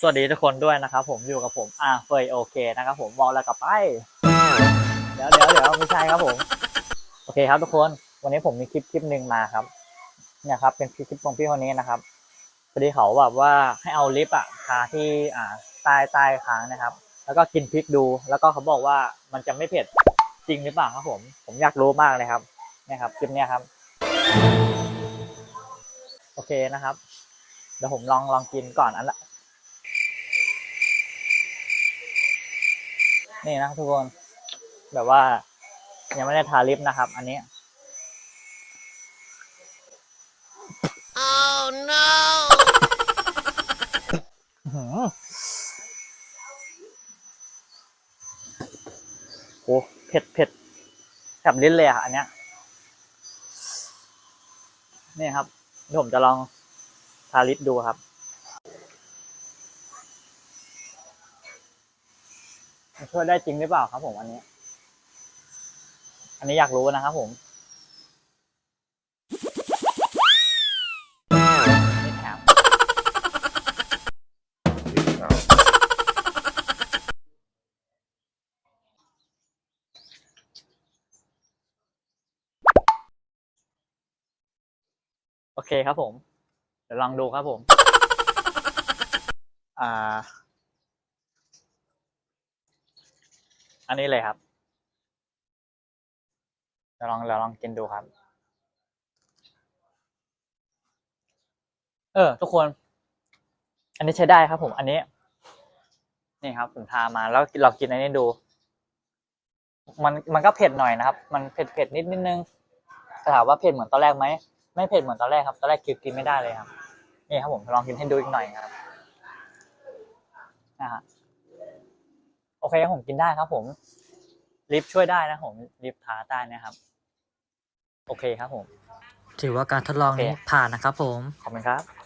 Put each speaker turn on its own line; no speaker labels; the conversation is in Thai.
สวัสดีทุกคนด้วยนะครับผมอยู่กับผมอาเฟยโอเคนะครับผมบอกแล้วกลับไปเดี๋ยวเดี๋ยวเดี๋ยวไม่ใช่ครับผม โอเคครับทุกคนวันนี้ผมมีคลิปคลิปหนึ่งมาครับ เนี่ยครับ เป็นคลิปคลิปของพี่คนนี้นะครับพอดีเขาแบบว่าให้เอาลิปอะทาที่อ่าใต้ใต้ค้างนะครับ แล้วก็กินพริกดู แล้วก็เขาบอกว่ามันจะไม่เผ็ดจริงหรือเปล่าครับผม ผมอยากรู้มากเลยครับเนี่ยครับคลิปเนี้ยครับ โอเคนะครับเดี๋ยวผมลองลองกินก่อนอันละ นี่นะทุกคน แบบว่า ยังไม่ได้ทาลิปนะครับ อันนี้
Oh no!
อื้อหือโอ้เผ็ดเผ็ดแสบลิ้นเลยอะ อันเนี้ย นี่ครับเดี๋ยวผมจะลองทาลิปดูครับ มัน ช่วยได้จริงหรือเปล่าครับผมอันนี้ อันนี้อยากรู้นะครับผมนี่แถมโอเคครับผม เดี๋ยวลองดูครับผม อ่า อันนี้เลยครับเดี๋ยวลองเดี๋ยวลองกินดูครับ เออ ทุกคน อันนี้ใช้ได้ครับ ผม อันนี้ นี่ครับผมทามาแล้วเรากินอันนี้ดู มันมันก็เผ็ดหน่อยนะครับ มันเผ็ดเผ็ดนิดนิดนึงถามว่าเผ็ดเหมือนตอนแรกไหมไม่เผ็ดเหมือนตอนแรกครับตอนแรกกินกินไม่ได้เลยครับนี่ครับผมลองกินให้ดูอีกหน่อยครับนะฮะ เคครับผมกินได้ครับผมลิฟต์ช่วยได้นะผมลิฟต์ทาได้นะครับ โอเคครับผม
ถือว่าการทดลองนี้
โอเค
ผ่านนะครับผม
ขอบคุณครับ